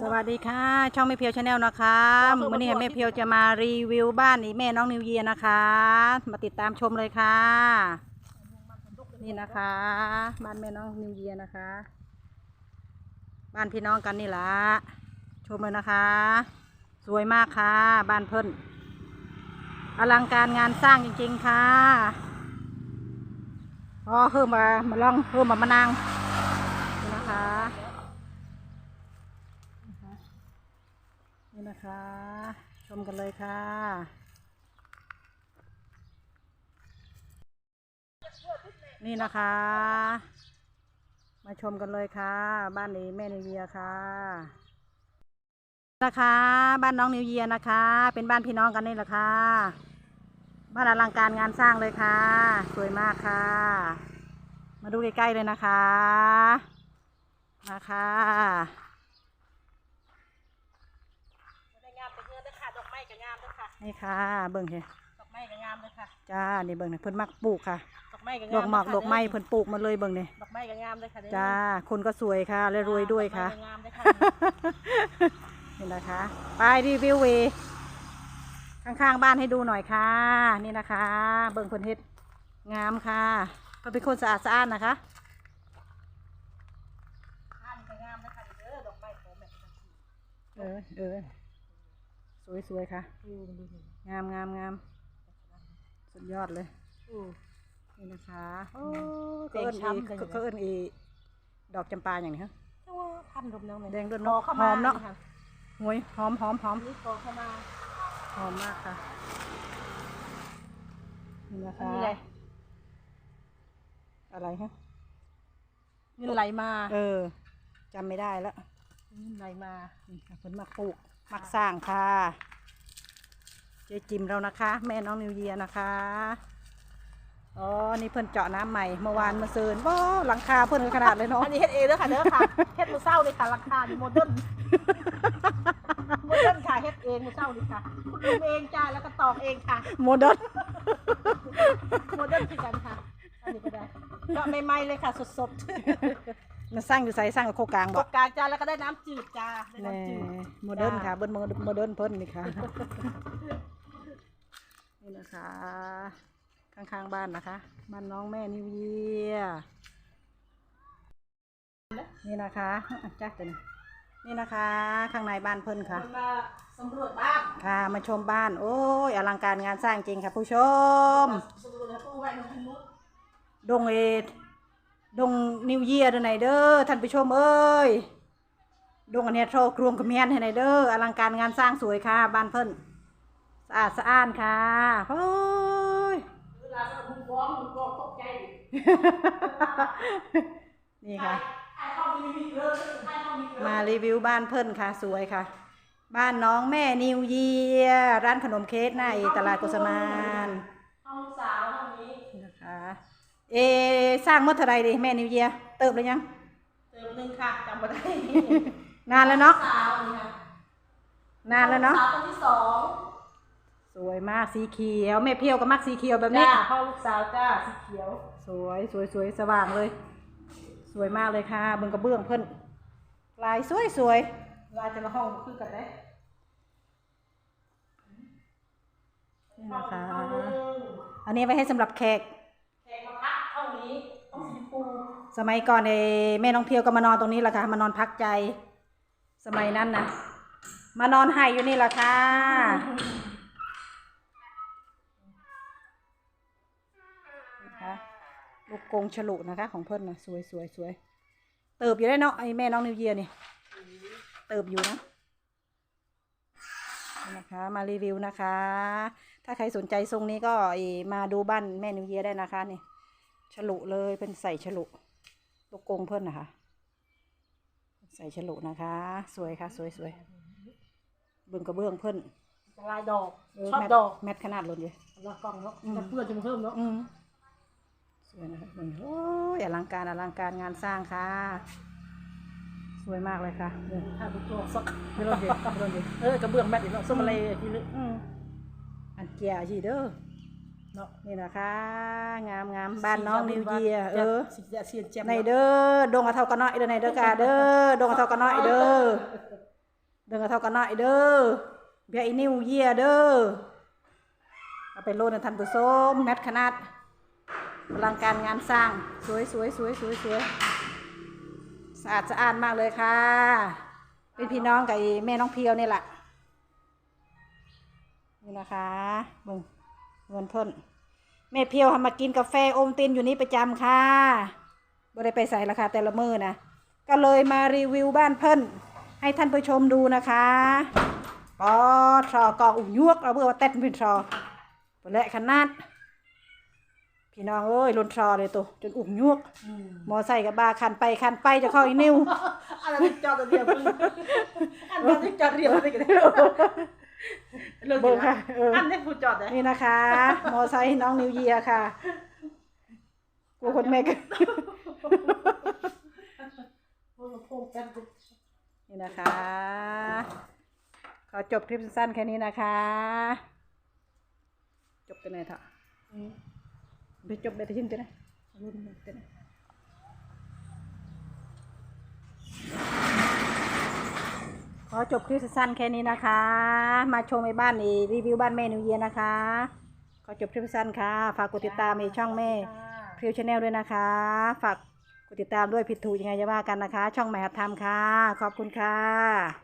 สวัสดีค่ะ ช่องแม่เพียวชาแนลนะคะวันนี้แม่เพียวจะมารีวิวบ้านอีแม่น้องนิวเยียนะคะ มาติดตามชมเลยค่ะ นี่นะคะ บ้านแม่น้องนิวเยียนะคะ บ้านพี่น้องกันนี่ละชมเลยนะคะ สวยมากค่ะ บ้านเพิ่นอลังการงานสร้างจริง ๆ ค่ะพอเพิ่มมามาลองเพิ่มมามานางนี่นะคะ นะคะ ชมกันเลยค่ะนี่นะคะ มาชมกันเลยค่ะ บ้านนี้แม่นิวเยียค่ะนะคะ บ้านน้องนิวเยียนะคะ เป็นบ้านพี่น้องกันนี่แหละค่ะ บ้านอลังการงานสร้างเลยค่ะ สวยมากค่ะ มาดูใกล้ๆเลยนะคะนะคะ ได้งามไปเฮือนเด้อค่ะ ดอ กไม้ก็งามเด้อค่ะนี่ค่ะ เบิ่งเถอะดอกไม้ก็งามเด้อค่ะจ้านี่เบิ่งนี่เพิ่นมักปลูกค่ะดอกไม้ก็งามดอกหมากเด้ดอกไม้ค่ะเพิ่นปลูกมาเลยเบิ่งนี่ดอกไม้ก็งามเด้อค่ะเด้อจ้าคนก็สวยค่ะและรวยด้วยค่ะดอกไม้ก็งามเด้อค่ะนี่นะคะไปรีวิวเวข้างๆบ้านให้ดูหน่อยค่ะ นี่นะคะ เบิ่งเพิ่นเฮ็ดงามค่ะเพิ่นเป็นคนสะอาดสะอ้านนะคะข้ามก็งามเด้อค่ะเด้อดอกไม้ของแม่ก็เออเออ สวยสวยๆค่ะอือดูนี่งามงามงามสุดยอดเลย อือ นี่นะคะโอ้เสีเขายงเอิ้นช้ำอีกันอยู่นะเขาเอิ้นอีดอกจำปาอย่างนี้ฮะแต่ว่าพันดมน้องแดงด้วยพเนาะอเข้าหมาอมเนาะค่หวยหอมหอมหอมนี่พอเข้ามาหอมมากค่ะ นี่นะอันคะ นี้อะไรอะไรฮะ เงินไหลมาเออจำไม่ได้แล้ว เงินไหลมา นี่ค่ะเพิ่นมักปลูก มักสร้างค่ะเจ๊จิมเรานะคะ แม่น้องนิวเยียนะคะอ๋อนี่เพิ่นเจาะน้ำใหม่เมื่อวานมาเซินว้าหลังคาเพิ่นขนาดเลยเนาะอันนี้เฮ็ดเองเด้อค่ะเด้อค่ะเฮ็ดมือเศร้าเลยค่ะราคานี่โมเดิร์นโมเดิร์นค่ะเฮ็ดเองมือเศร้านี่ค่ะทำเองจ้าแล้วก็ตอกเองค่ะโมเดิร์นโมเดิร์นคือกันค่ะอันนี้ก็ได้ ก็ใหม่ๆเลยค่ะ สดมันสร้างอยู่ไสสร้างกับโคกลางๆตบ่กกลางจ้าแล้วก็ได้น้ำจืดจ้าได้แน่น้ำจืด โมเดิร์นจ้าค่ะเบิ้ลโมโมเดิร์นเพิ่นนี่ค่ะ นี่นะคะ ข้างๆบ้านนะคะบ้านน้องแม่นิวเยียนี่นะคะอะจ้าตัวนี้นี่นะคะ ข้างในบ้านเพิ่นค่ะ คนมาสำรวจบ้านค่ะมาชมบ้าน โอ้ยอลังการงานสร้างจริงค่ะผู้ชม สำรวจแล้วก็ไว้ในทางนู้น ดงเอดดงนิวเยียร์ไหนเด้อท่านผู้ชมเอ้ยดงอันเนี้ยโชว์กรวงกระเมียนให้ไหนเด้ออลังการงานสร้างสวยค่ะบ้านเพิ่นสะอาดสะอ้านค่ะโอ้ยเวลาสมุนฟ้องมุนฟ้องตกใจนี่ค่ะไอ้ห้องนี้มีเยอะไอ้ห้องนี้เยอะมารีวิวบ้านเพิ่นค่ะสวยค่ะ บ้านน้องแม่นิวเยียร์ร้านขนมเค้กหน้าตลาดกุสมาน ห้องสาวห้องนี้ นี่นะคะ เอสร้างเมื่อเท่าไรดิแม่นิวเยียร์เติบเลยยัง เติมหนึ่งค่ะจำไม่ได้นานแล้วเนาะสาวนี่ค่ะนานแล้วเนาะสาวคนที่สองสวยมากสีเขียวแม่เพียวก็มักสีเขียวแบบนี้จ้าห้องลูกสาวจ้าสีเขียวสวยสวยสวยสว่างเลย สวยมากเลยค่ะเบิ่งกระเบื้องเพิ่นลายสวยสวยลายแต่ละห้องคือกันได้นี่นะคะห้องหนึ่งอันนี้ไว้ให้สำหรับแขก แขกมาพักห้องนี้ห้องสีชมพู สมัยก่อนเอแม่น้องเพียวก็มานอนตรงนี้แหละค่ะ มานอนพักใจ สมัยนั้นนะมานอนไห้อยู่นี่แหละค่ะนะคะลูกกงฉลุนะคะ ของเพิ่อนนะสวยสวยสวยเติบอยู่ได้เนาะไอ้แม่น้องนิวเยียนี่ เติบอยู่นะนะคะมารีวิวนะคะ ถ้าใครสนใจทรงนี้ก็มาดูบ้านแม่นิวเยียได้นะคะนี่ฉลุเลยเป็นใส่ฉลุ ลูกกรงเพิ่นนะคะ ใส่ฉลุนะคะ สวยค่ะ สวยสวยเบิ่งกระเบื้องเพิ่นลายดอกเออชอบแมทดอกแมทขนาดล้นเลยลากกล้องเนาะอืมแต่เพื่อนจะมาเพิ่มเนาะอืมสวยนะคะเบิ่งโอ้ยอลังการอลังการงานสร้างค่ะ สวยมากเลยค่ะเออถ้าเป็นตัวสักไม่ร้อนดิไม่ร้อนดิเออกระเบื้องแมทอีกเนาะส้มอะไรที่ลึกอืมอันเกียร์จีเด้อ เนาะนี่นะคะงามงามบ้านน้องนิวเยียเออสิจะเสียนแจ่มในเด้อดงกระเท่ากันน้อยเด้อในเด้อกาเด้อดงกระเท่ากันน้อยเด้อดงกระเท่ากันน้อยเด้อเบียร์อีนิวเยียเด้อเอาไปโลดในทันผู้ชมแมทขนาดอลังการงานสร้างสวยสวยสวยสวยสวยสะอาดสะอาดมากเลยค่ะ เป็นพี่น้องกับไอ้แม่น้องเพียวนี่แหละนี่นะคะเบิ่ง เงินเพิ่นแม่เพียวทำมากินกาแฟอมตินอยู่นี่ประจำค่ะบ่ได้ไปใส่ราคาแต่ละมือนะก็เลยมารีวิวบ้านเพิ่น ให้ท่านผู้ชมดูนะคะปอทอกองอุ่มยวกเราเบื่อว่าเต้นเป็นทอปและขนาดพี่น้องเอ้ยลนทรอเลยตัวจนอุ่มยวกอืมมอไซค์กับบาคันไปคันไปจะเข้าอีนิ้วอันนั้นจอดเรียบอันนั้นจอดเรียบไปกัน เลยเบิ่งค่ะเอออันนี้ผู้จอดเลยนี่นะคะ มอไซค์น้องนิวเยียร์ค่ะกลัวคนเมกนี่นะคะ ขอจบคลิปสั้นๆแค่นี้นะคะ จบไปไหนเถอะไปจบไปที่ยินจะไหนรุ่นไปไหนข อจบคลิปสั้นแค่นี้นะคะ มาชมในบ้านนี่รีวิวบ้านแม่นิวเยียนะคะ ขอจบคลิปสั้นค่ะ ฝากกดติดตามในช่องแม่พริวชาแนลด้วยนะคะ ฝากกดติดตามด้วยผิดถูกยังไงจะว่ากันนะคะ ช่องแม่หัดทำค่ะ ขอบคุณค่ะ